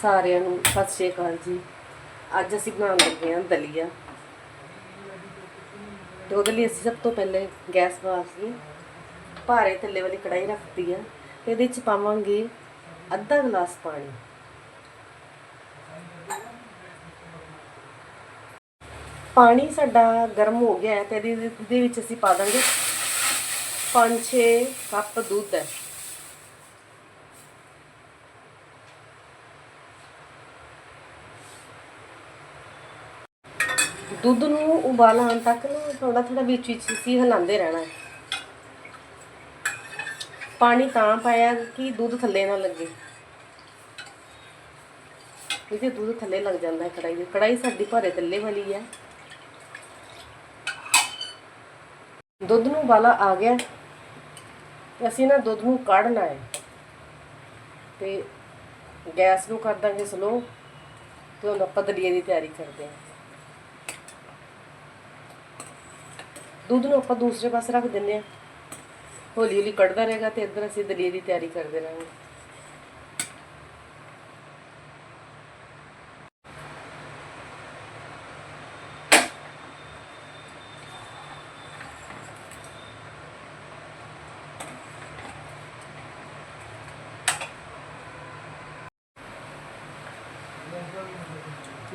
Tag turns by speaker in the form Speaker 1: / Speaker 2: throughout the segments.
Speaker 1: ਸਾਰਿਆਂ ਨੂੰ ਸਤਿ ਸ਼੍ਰੀ ਅਕਾਲ ਜੀ। ਅੱਜ ਅਸੀਂ ਬਣਾਉਣ ਲੱਗੇ ਹਾਂ ਦਲੀਆ। ਤੇ ਉਹਦੇ ਲਈ ਅਸੀਂ ਸਭ ਤੋਂ ਪਹਿਲੇ ਗੈਸ ਬਾਰ ਕੇ ਭਾਰੇ ਥੱਲੇ ਵਾਲੀ ਕੜਾਈ ਰੱਖਤੀ ਆ ਤੇ ਇਹਦੇ ਵਿੱਚ ਪਾਵਾਂਗੇ ਅੱਧਾ ਗਲਾਸ ਪਾਣੀ। ਪਾਣੀ ਸਾਡਾ ਗਰਮ ਹੋ ਗਿਆ ਹੈ ਤੇ ਇਹਦੇ ਇਹਦੇ ਵਿੱਚ ਅਸੀਂ ਪਾ ਦਾਂਗੇ 5-6 ਕੱਪ ਦੁੱਧ ਹੈ। ਦੁੱਧ ਨੂੰ ਉਬਾਲ ਆਉਣ ਤੱਕ ਨਾ ਥੋੜਾ ਥੋੜਾ ਵਿੱਚ ਵਿੱਚ ਅਸੀਂ ਹਿਲਾਉਂਦੇ ਰਹਿਣਾ ਹੈ। ਪਾਣੀ ਤਾਂ ਪਾਇਆ ਕਿ ਦੁੱਧ ਥੱਲੇ ਨਾ ਲੱਗੇ। ਕਿਉਂਕਿ ਦੁੱਧ ਥੱਲੇ ਲੱਗ ਜਾਂਦਾ ਹੈ ਕੜਾਈ ਦੇ। ਕੜਾਈ ਸਾਡੀ ਭਾਰੇ ਥੱਲੇ ਵਾਲੀ ਹੈ। ਦੁੱਧ ਨੂੰ ਉਬਾਲਾ ਆ ਗਿਆ। ਅਸੀਂ ਨਾ ਦੁੱਧ ਨੂੰ ਕੱਢਣਾ ਹੈ। ਤੇ ਗੈਸ ਨੂੰ ਕਰ ਦਾਂਗੇ ਸਲੋ। ਤੇ ਹੁਣ ਆਪਾਂ ਦਲੀਏ ਦੀ ਤਿਆਰੀ ਕਰਦੇ ਹਾਂ। ਦੁੱਧ ਨੂੰ ਆਪਾਂ ਦੂਸਰੇ ਪਾਸੇ ਰੱਖ ਦਿੰਦੇ ਹਾਂ। ਹੌਲੀ ਹੌਲੀ ਕੱਢਦਾ ਰਹੇਗਾ ਤੇ ਇੱਧਰ ਅਸੀਂ ਦਲੀਏ ਦੀ ਤਿਆਰੀ ਕਰਦੇ ਰਹਾਂਗੇ।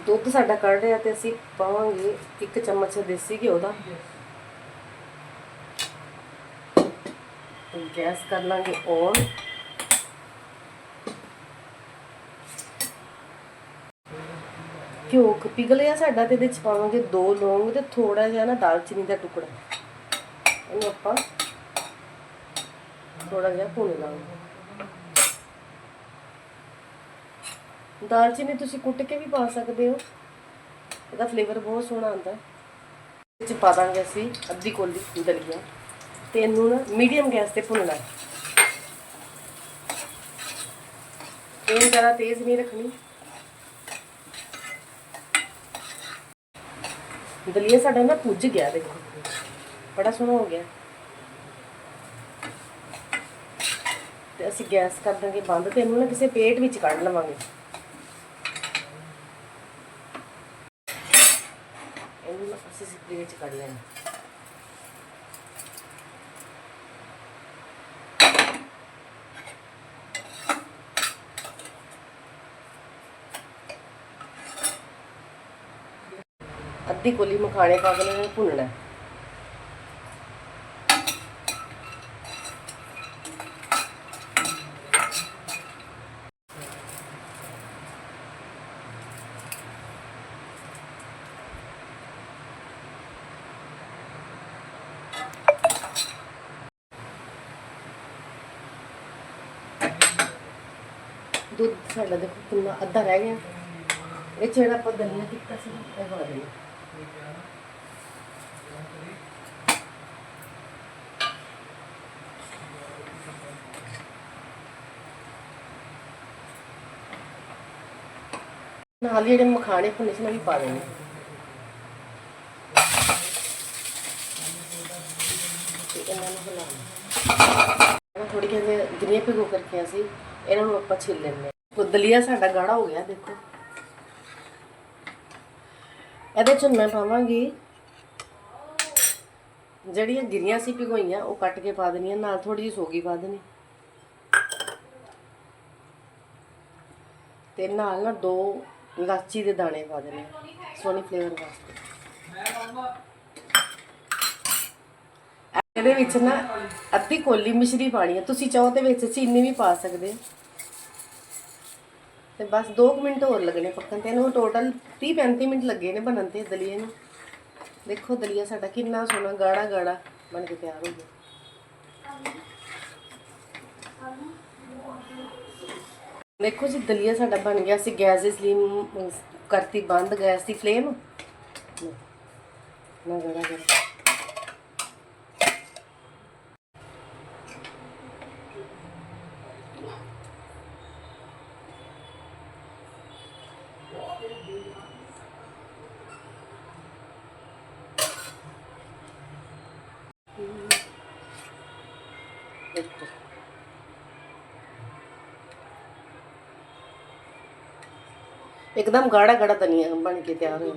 Speaker 1: ਦੁੱਧ ਸਾਡਾ ਕੱਢ ਰਿਹਾ ਤੇ ਅਸੀਂ ਪਾਵਾਂਗੇ ਇੱਕ ਚਮਚ ਦੇਸੀ ਘਿਓ ਦਾ। ਗੈਸ ਕਰ ਲਾਂਗੇ ਔਨ। ਘਿਓ ਪਿਘਲਿਆ ਸਾਡਾ ਤੇ ਇਹਦੇ ਚ ਪਾਵਾਂਗੇ ਦੋ ਲੌਂਗ ਤੇ ਥੋੜਾ ਜਿਹਾ ਨਾ ਦਾਲਚੀਨੀ ਦਾ ਟੁਕੜਾ। ਇਹਨੂੰ ਆਪਾਂ ਥੋੜਾ ਜਿਹਾ ਭੁੰਨ ਲਾਂਗੇ। ਦਾਲਚੀਨੀ ਤੁਸੀਂ ਕੁੱਟ ਕੇ ਵੀ ਪਾ ਸਕਦੇ ਹੋ। ਇਹਦਾ ਫਲੇਵਰ ਬਹੁਤ ਸੋਹਣਾ ਆਉਂਦਾ। ਹੈ ਵਿੱਚ ਪਾ ਦਾਂਗੇ ਅਸੀਂ ਅੱਧੀ ਕੋਲੀ ਦਲੀਆ। ਤੇ ਇਹਨੂੰ ਨਾ ਮੀਡੀਅਮ ਗੈਸ ਤੇ ਭੁੰਨਣਾ ਇਹ ਜ਼ਿਆਦਾ ਤੇਜ਼ ਨਹੀਂ ਰੱਖਣੀ। ਦਲੀਆ ਸਾਡਾ ਨਾ ਭੁੱਜ ਗਿਆ ਦੇਖੋ। ਬੜਾ ਸੋਹਣਾ ਹੋ ਗਿਆ। ਤੇ ਅਸੀਂ ਗੈਸ ਕਰ ਦਾਂਗੇ ਬੰਦ ਤੇ ਇਹਨੂੰ ਨਾ ਕਿਸੇ ਪੇਟ ਵਿੱਚ ਕੱਢ ਲਵਾਂਗੇ। ਇਹਨੂੰ ਅਸੀਂ ਸਪਰੇ ਵਿੱਚ ਕੱਢ ਲੈਣਾ। ਅੱਧੀ ਕੋਲੀ ਮਖਾਣੇ ਪਾ ਕੇ ਇਹਨਾਂ ਭੁੰਨਣਾ ਦੁੱਧ ਸਾਡਾ ਦੇਖੋ ਕਿੰਨਾ ਅੱਧਾ ਰਹਿ ਗਿਆ। ਇਹ ਜਿਹੜਾ ਆਪਾਂ ਦਲੀਆ ਕੀਤਾ ਸੀ ਇਹ ਪਾ ਦੇਣਾ ਨਾਲ ਜਿਹੜੇ ਮਖਾਣੇ ਭੁੰਨੇ ਸੀ, ਮੈਂ ਵੀ ਪਾ ਦੇਣੇ ਤੇ ਇਹਨਾਂ ਨੂੰ ਹਿਲਾਉਣਾ ਥੋੜੀ ਜਿਹੀ ਗਿਰੀਆਂ ਭਿਗੋ ਕਰਕੇ ਅਸੀਂ ਇਹਨਾਂ ਨੂੰ ਆਪਾਂ ਛਿੱਲ ਲੈਂਦੇ ਹਾਂ। ਉਹ ਦਲੀਆ ਸਾਡਾ ਗਾੜਾ ਹੋ ਗਿਆ, ਦੇਖੋ। ਇਹਦੇ ਚ ਮੈਂ ਪਾਵਾਂਗੀ ਜਿਹੜੀਆਂ ਗਿਰੀਆਂ ਸੀ ਭਿਗੋਈਆਂ, ਉਹ ਕੱਟ ਕੇ ਪਾ ਦੇਣੀਆਂ, ਨਾਲ ਥੋੜੀ ਜਿਹੀ ਸੋਗੀ ਪਾ ਦੇਣੀ। ਤੇ ਨਾਲ ਨਾ ਦੋ ਲਾਚੀ ਦੇ ਦਾਣੇ ਪਾ ਦੇਣੇ ਸੋਨੀ ਫਲੇਵਰ ਵਾਸਤੇ। ਇਹਦੇ ਵਿੱਚ ਨਾ ਅੱਧੀ ਕੋਲੀ ਮਿਸ਼ਰੀ ਪਾਣੀ ਹੈ ਤੁਸੀਂ ਚਾਹੋ ਤੇ ਵਿੱਚ ਚੀਨੀ ਵੀ ਪਾ ਸਕਦੇ ਹੋ। ਤੇ ਬਸ 2 ਮਿੰਟ ਹੋਰ ਲੱਗਣੇ ਪੱਕਣ ਤੇ ਇਹਨੂੰ ਟੋਟਲ 30 35 ਮਿੰਟ ਲੱਗੇ ਨੇ ਬਣਨ ਤੇ ਦਲੀਏ ਨੂੰ। ਦੇਖੋ ਦਲੀਆ ਸਾਡਾ ਕਿੰਨਾ ਸੋਹਣਾ, ਗਾੜਾ ਗਾੜਾ ਬਣ ਕੇ ਤਿਆਰ ਹੋ ਗਿਆ। ਦੇਖੋ ਜੀ ਦਲੀਆ ਸਾਡਾ ਬਣ ਗਿਆ ਸੀ ਗੈਸ ਦੀ ਸਲੀਮ ਕਰਤੀ ਬੰਦ ਗੈਸ ਦੀ ਫਲੇਮ। ਨਾ ਗਾੜਾ ਗਾੜਾ। ਦੇਖੋ ਇੱਕਦਮ ਗਾੜਾ ਗਾੜਾ ਧਨੀਆ ਬਣ ਕੇ ਤਿਆਰ ਹੋ